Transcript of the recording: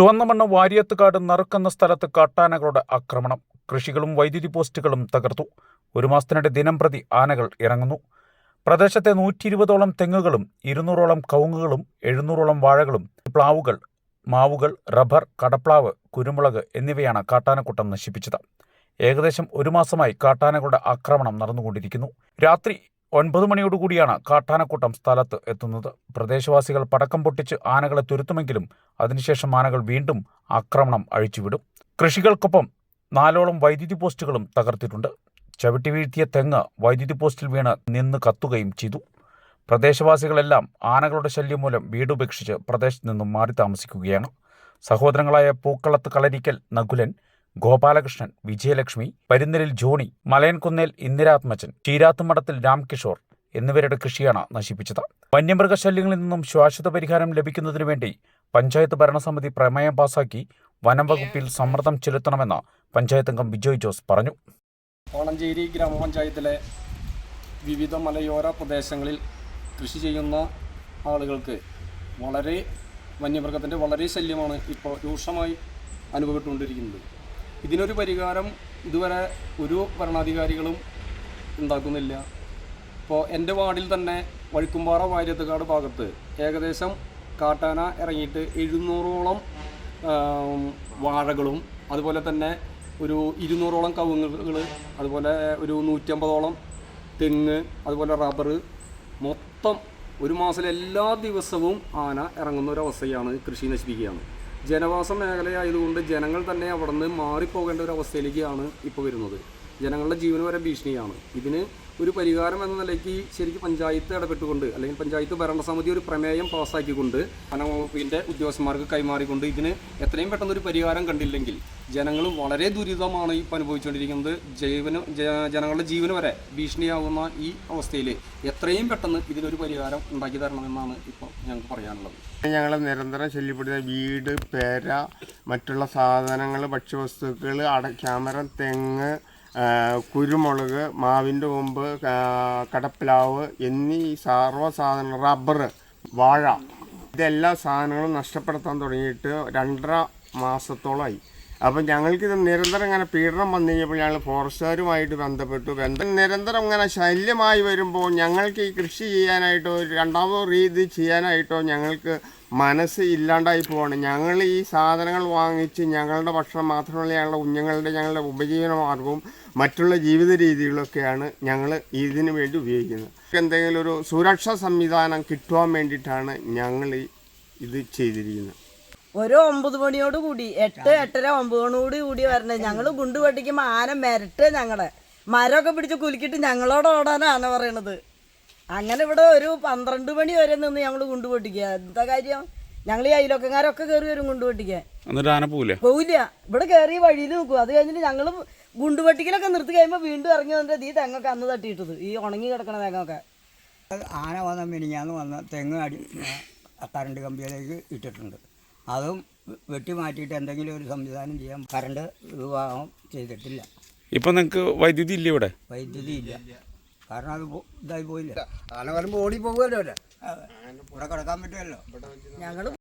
ചുവന്ന മണ്ണ് വാരിയത്തുകാട് നറുക്കെന്ന സ്ഥലത്ത് കാട്ടാനകളുടെ ആക്രമണം. കൃഷികളും വൈദ്യുതി പോസ്റ്റുകളും തകർത്തു. ഒരു മാസത്തിനിടെ ദിനം പ്രതി ആനകൾ ഇറങ്ങുന്നു. പ്രദേശത്തെ നൂറ്റി ഇരുപതോളം തെങ്ങുകളും ഇരുന്നൂറോളം കവുങ്ങുകളും എഴുന്നൂറോളം വാഴകളും പ്ലാവുകൾ മാവുകൾ റബ്ബർ കടപ്ലാവ് കുരുമുളക് എന്നിവയാണ് കാട്ടാനക്കൂട്ടം നശിപ്പിച്ചത്. ഏകദേശം ഒരു മാസമായി കാട്ടാനകളുടെ ആക്രമണം നടന്നുകൊണ്ടിരിക്കുന്നു. രാത്രി ഒൻപത് മണിയോടുകൂടിയാണ് കാട്ടാനക്കൂട്ടം സ്ഥലത്ത് എത്തുന്നത്. പ്രദേശവാസികൾ പടക്കം പൊട്ടിച്ച് ആനകളെ തുരുത്തുമെങ്കിലും അതിനുശേഷം ആനകൾ വീണ്ടും ആക്രമണം അഴിച്ചുവിടും. കൃഷികൾക്കൊപ്പം നാലോളം വൈദ്യുതി പോസ്റ്റുകളും തകർത്തിട്ടുണ്ട്. ചവിട്ടി വീഴ്ത്തിയ തെങ്ങ് വൈദ്യുതി പോസ്റ്റിൽ വീണ് നിന്ന് കത്തുകയും ചെയ്തു. പ്രദേശവാസികളെല്ലാം ആനകളുടെ ശല്യം മൂലം വീടുപേക്ഷിച്ച് പ്രദേശത്ത് നിന്നും മാറി താമസിക്കുകയാണ്. സഹോദരങ്ങളായ പൂക്കളത്ത് കളരിക്കൽ നകുലൻ ഗോപാലകൃഷ്ണൻ വിജയലക്ഷ്മി പരുന്നലിൽ ജോണി മലയൻകുന്നേൽ ഇന്ദിരാത്മജൻ ചീരാത്തുമഠത്തിൽ രാംകിഷോർ എന്നിവരുടെ കൃഷിയാണ് നശിപ്പിച്ചത്. വന്യമൃഗശല്യങ്ങളിൽ നിന്നും ശാശ്വത പരിഹാരം ലഭിക്കുന്നതിനു വേണ്ടി പഞ്ചായത്ത് ഭരണസമിതി പ്രമേയം പാസാക്കി വനം വകുപ്പിൽ സമ്മർദ്ദം ചെലുത്തണമെന്ന് പഞ്ചായത്ത് അംഗം ബിജോയ് ജോസ് പറഞ്ഞു. ഓണഞ്ചേരി ഗ്രാമപഞ്ചായത്തിലെ വിവിധ മലയോര പ്രദേശങ്ങളിൽ കൃഷി ചെയ്യുന്ന ആളുകൾക്ക് വളരെ വന്യമൃഗത്തിന്റെ വളരെ ശല്യമാണ് ഇപ്പോൾ രൂക്ഷമായി അനുഭവപ്പെട്ടുകൊണ്ടിരിക്കുന്നത്. ഇതിനൊരു പരിഹാരം ഇതുവരെ ഒരു ഭരണാധികാരികളും ഉണ്ടാക്കുന്നില്ല. ഇപ്പോൾ എന്റെ വാർഡിൽ തന്നെ വഴുക്കുംപാറ വാര്യത്തുകാട് ഭാഗത്ത് ഏകദേശം കാട്ടാന ഇറങ്ങിയിട്ട് എഴുന്നൂറോളം വാഴകളും അതുപോലെ തന്നെ ഒരു ഇരുന്നൂറോളം കവുങ്ങുകൾ അതുപോലെ ഒരു നൂറ്റമ്പതോളം തെങ്ങ് അതുപോലെ റബ്ബർ മൊത്തം ഒരു മാസത്തിൽ എല്ലാ ദിവസവും ആന ഇറങ്ങുന്ന ഒരു അവസ്ഥയാണ് കൃഷി നശിപ്പിക്കുകയാണ്. ജനവാസ മേഖലയായതുകൊണ്ട് ജനങ്ങൾ തന്നെ അവിടെ നിന്ന് മാറിപ്പോകേണ്ട ഒരു അവസ്ഥയിലേക്കാണ് ഇപ്പോൾ വരുന്നത്. ജനങ്ങളുടെ ജീവന് വരെ ഭീഷണിയാണ്. ഇതിന് ഒരു പരിഹാരം എന്ന നിലയ്ക്ക് ശരിക്കും പഞ്ചായത്ത് ഇടപെട്ടുകൊണ്ട് അല്ലെങ്കിൽ പഞ്ചായത്ത് ഭരണസമിതി ഒരു പ്രമേയം പാസ്സാക്കിക്കൊണ്ട് വനംവകുപ്പിന്റെ ഉദ്യോഗസ്ഥന്മാർക്ക് കൈമാറിക്കൊണ്ട് ഇതിന് എത്രയും പെട്ടെന്ന് ഒരു പരിഹാരം കണ്ടില്ലെങ്കിൽ ജനങ്ങൾ വളരെ ദുരിതമാണ് ഇപ്പം അനുഭവിച്ചുകൊണ്ടിരിക്കുന്നത്. ജീവന് ജനങ്ങളുടെ ജീവന് വരെ ഭീഷണിയാവുന്ന ഈ അവസ്ഥയിൽ എത്രയും പെട്ടെന്ന് ഇതിനൊരു പരിഹാരം ഉണ്ടാക്കി തരണമെന്നാണ് ഇപ്പോൾ ഞങ്ങൾക്ക് പറയാനുള്ളത്. ഞങ്ങൾ നിരന്തരം ശല്യപ്പെടുന്ന വീട് പേര മറ്റുള്ള സാധനങ്ങൾ ഭക്ഷ്യവസ്തുക്കൾ അട ക്യാമറ തെങ്ങ് കുരുമുളക് മാവിന്റെ കൊമ്പ് കടപ്പിലാവ് എന്നീ സർവ സാധനങ്ങൾ റബ്ബർ വാഴ ഇതെല്ലാ സാധനങ്ങളും നഷ്ടപ്പെടുത്താൻ തുടങ്ങിയിട്ട് രണ്ടര മാസത്തോളമായി അപ്പം ഞങ്ങൾക്കിത് നിരന്തരം ഇങ്ങനെ പീഡനം വന്നു കഴിഞ്ഞപ്പോൾ ഞങ്ങൾ ഫോറസ്റ്റുകാരുമായിട്ട് ബന്ധപ്പെട്ടു. ബന്ധം നിരന്തരം ഇങ്ങനെ ശല്യമായി വരുമ്പോൾ ഞങ്ങൾക്ക് ഈ കൃഷി ചെയ്യാനായിട്ടോ രണ്ടാമതോ രീതി ചെയ്യാനായിട്ടോ ഞങ്ങൾക്ക് മനസ്സ് ഇല്ലാണ്ടായി പോവാണ്. ഞങ്ങൾ ഈ സാധനങ്ങൾ വാങ്ങിച്ച് ഞങ്ങളുടെ ഭക്ഷണം മാത്രമല്ല ഞങ്ങളുടെ കുഞ്ഞുങ്ങളുടെ ഞങ്ങളുടെ ഉപജീവന മാർഗവും മറ്റുള്ള ജീവിത രീതികളൊക്കെയാണ് ഞങ്ങൾ ഇതിനു വേണ്ടി ഉപയോഗിക്കുന്നത്. എന്തെങ്കിലും ഒരു സുരക്ഷാ സംവിധാനം കിട്ടുവാൻ വേണ്ടിയിട്ടാണ് ഞങ്ങൾ ഇത് ചെയ്തിരിക്കുന്നത്. ഒരു ഒമ്പത് മണിയോട് കൂടി എട്ട് എട്ടര ഒമ്പത് മണിയോട് കൂടി വരണേ. ഞങ്ങൾ ഗുണ്ട് പട്ടിക്കുമ്പോ ആന മിരട്ട് ഞങ്ങളെ. മരമൊക്കെ പിടിച്ച് കുലുക്കിട്ട് ഞങ്ങളോട് ഓടാനാണ് പറയണത്. അങ്ങനെ ഇവിടെ ഒരു പന്ത്രണ്ട് മണി വരെ നിന്ന് ഞങ്ങൾ ഗുണ്ട് പൊട്ടിക്കുക എന്താ കാര്യം? ഞങ്ങൾ ഈ അയലോക്കങ്ങാരൊക്കെ കയറി വരും ഗുണ്ട് പൊട്ടിക്കാൻ എന്നിട്ട് ആന പോവില്ല? പോവില്ല. ഇവിടെ കയറി വഴിയിൽ നിൽക്കും. അത് കഴിഞ്ഞിട്ട് ഞങ്ങൾ ഗുണ്ട് പൊട്ടിക്കലൊക്കെ നിർത്തി കഴിയുമ്പോൾ വീണ്ടും ഇറങ്ങി വന്നിട്ട് ഈ തെങ്ങൊക്കെ അന്ന് തട്ടിയിട്ടത്. ഈ ഉണങ്ങി കിടക്കണ തെങ്ങൊക്കെ. ആന വന്ന മിനിഞ്ഞാന്ന് വന്ന തെങ്ങ് അടി കറണ്ട് കമ്പിയിലേക്ക് ഇട്ടിട്ടുണ്ട്. അതും വെട്ടി മാറ്റിയിട്ട് എന്തെങ്കിലും ഒരു സംവിധാനം ചെയ്യാൻ കറണ്ട് വിവാഹം ചെയ്തിട്ടില്ല. ഇപ്പൊ നിങ്ങൾക്ക് വൈദ്യുതി ഇല്ല ഇവിടെ? വൈദ്യുതി ഇല്ല. കാരണം അത് ഇതായി പോയില്ല? ആന വരുമ്പോൾ ഓടി പോകുമല്ലോ ഇവിടെ കിടക്കാൻ പറ്റുമല്ലോ. ഞങ്ങൾ